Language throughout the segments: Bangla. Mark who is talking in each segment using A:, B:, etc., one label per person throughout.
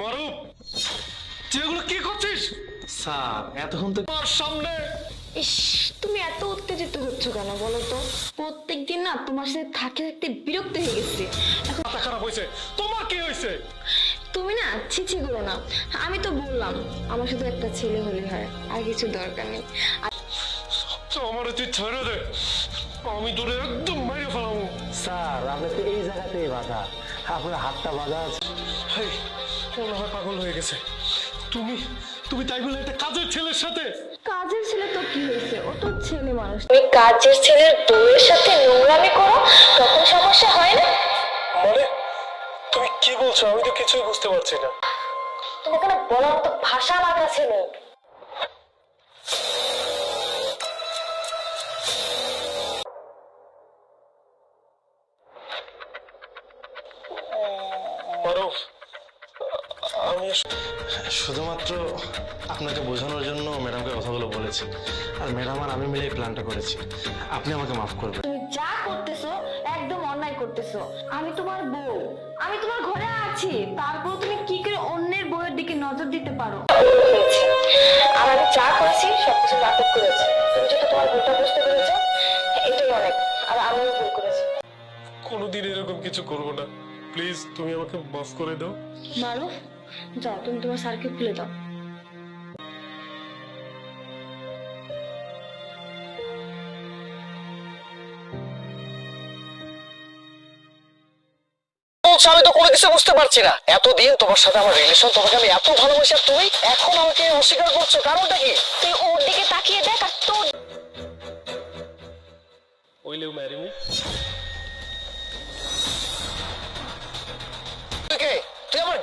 A: মারুফ তুই এগুলো কি করছিস?
B: স্যার এতক্ষণ তো
A: আমার সামনে
C: ইস তুমি এত উত্তেজিত হচ্ছ কেন বলো তো? প্রত্যেক দিন না তোমার সাথে থাকতে থাকতে বিরক্ত হয়ে গেছি। এখন
A: মাথা খারাপ হয়েছে। তোমার কি হয়েছে?
C: তুমি না ছিছি করো না। আমি তো বললাম আমার শুধু একটা ছেলে হলে হয় আর কিছু দরকার নেই। আর
A: তো আমার তুই ছেড়ে দে। আমি দূরে একদম মেরে ফেলাবো।
B: স্যার আপনি তো এই জায়গাতেই বাধা। আপনার হাতটা বাধা আছে।
A: মনে হয় পাগল হয়ে গেছে। তুমি তুমি তাই বলে একটা কাজের ছেলের সাথে?
C: কাজের ছেলে তো কি হয়েছে? ও তো ছেলে মানুষ। তুমি কাজের ছেলের বউয়ের সাথে নোংরামি করো তখন সমস্যা হয় না?
A: মানে তুমি কি বলছো? আমি তো কিছুই বুঝতে পারছি না।
C: তোমাকে না বলার মতো ভাষা আমার কাছে নেই
A: মারুফ আমি
B: শুধুমাত্র আপনাকে বোঝানোর জন্য ম্যাডামকে কথাগুলো বলেছি। আর ম্যাডাম আর আমি মিলে এই প্ল্যানটা করেছি। আপনি আমাকে মাফ করবেন।
C: তুমি যা করতেছো একদম অন্যায় করতেছো। আমি তোমার বউ। আমি তোমার ঘরে আছি। তারপর তুমি কি করে অন্যের বউয়ের দিকে নজর দিতে পারো? আর আমি যা করেছি সবকিছু নাটক করেছি। তুমি যেটা তোমার ভুলটা বুঝতে পেরেছ এটাই অনেক। আর আমিও ভুল করেছি।
A: কোনোদিন এরকম কিছু করব না। প্লিজ তুমি আমাকে মাফ করে দাও।
C: মারো যাও তুমি তোমার স্যারকে খুলে দাও
D: আমি তো কোনো কিছু বুঝতে পারছি না। এতদিন তোমার সাথে আমার রিলেশন তোমাকে আমি এত ভালোবাসি আর তুমি এখন আমাকে অস্বীকার করছ কারণটা কি?
C: তুই ওর দিকে তাকিয়ে দেখ আর তোর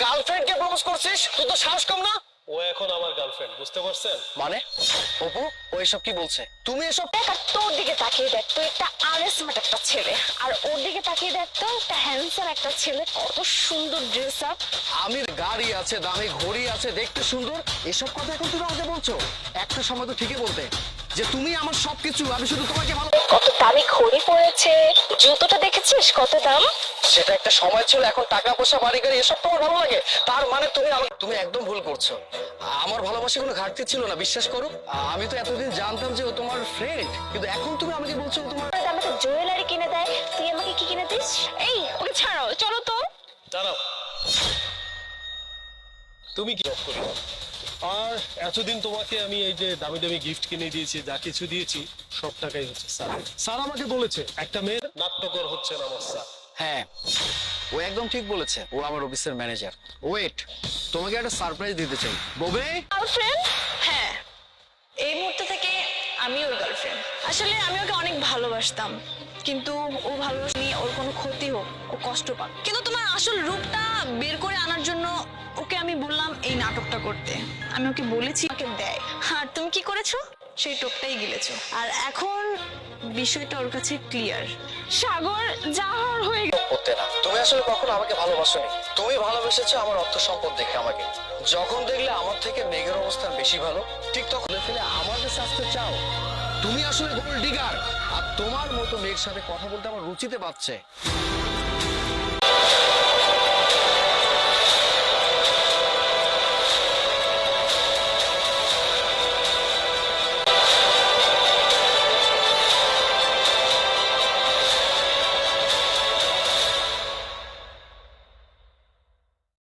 D: গার্লফ্রেন্ডকে প্রপোজ করছিস? তুই তো সাহস কম না?
A: ও এখন আমার গার্লফ্রেন্ড বুঝতে পারছেন?
D: মানে? অপু ও এসব কি বলছে? তুমি এসব
C: দেখ আর তোর দিকে তাকিয়ে দেখ তুই একটা একটা ছেলে। আর ওর দিকে তাকিয়ে দেখ তো একটা হ্যান্ডসাম একটা ছেলে কত সুন্দর ড্রেস আপ
D: আমি গাড়ি আছে দামি ঘড়ি আছে দেখতে সুন্দর। এসব কথা এখন তুমি আমাকে বলছো? একটা সময় তো ঠিকই বলতে। যে তুমি আমার সবকিছু আমি শুধু তোমাকে ভালো
C: কত দামি ঘড়ি পরেছে জুতোটা দেখেছিস? কত দাম?
D: সেটা একটা সময় ছিল এখন টাকা পয়সা বাড়ি গাড়ি এসব তোমার ভালো লাগে। তার মানে তুমি আমাকে তুমি একদম ভুল করছ। আমার ভালোবাসা কোনো ঘাটতি ছিল না বিশ্বাস করো। আমি তো এতদিন জানতাম যে ও তোমার ফ্রেন্ড কিন্তু এখন তুমি আমাকে বলছো তোমার
C: আমাকে জুয়েলারি কিনে দেয়। তুই আমাকে কি কিনে দিস? এই ওকে ছাড়াও চলো তো।
A: দাঁড়াও। তুমি কি করি আর এতদিন তোমাকে আমি এই যে দামি দামি গিফট কিনে দিয়েছি যা কিছু দিয়েছি সব টাকাই হচ্ছে স্যার। স্যার আমাকে বলেছে একটা মেয়ের নাট্যকর হচ্ছে না আমার স্যার।
D: হ্যাঁ ও একদম ঠিক বলেছে ও আমার অফিসের ম্যানেজার ওয়েট তোমাকে একটা সারপ্রাইজ দিতে চাই। ববে?
E: গার্লফ্রেন্ড হ্যাঁ এই মুহূর্ত থেকে আমি ওর গার্লফ্রেন্ড আসলে আমি ওকে অনেক ভালোবাসতাম কিন্তু ও ভালোবাসনি ওর কোনো ক্ষতি হোক ও কষ্ট পাক। কিন্তু তোমার আসল রূপটা বের করে আমি বললাম এই নাটকটা করতে। আমি ওকে বলেছি ওকে দেয়। আর তুমি কি করেছ? সেই টোপটাই গিলেছো। আর এখন বিষয়টা ওর কাছে ক্লিয়ার সাগর যা হওয়ার হয়ে গেছে।
D: করতে না। তুমি আসলে কখনো আমাকে ভালোবাসোনি। তুমি ভালোবেসেছো আমার অর্থ সম্পদ দেখে আমাকে। যখন দেখলে আমার থেকে মেঘের অবস্থান বেশি ভালো ঠিক তখন ফেলে আমার কাছে আসতে চাও। তুমি আসলে গোল ডিগার আর তোমার মতো মেঘের সাথে কথা বলতে আমার রুচিতে পাচ্ছে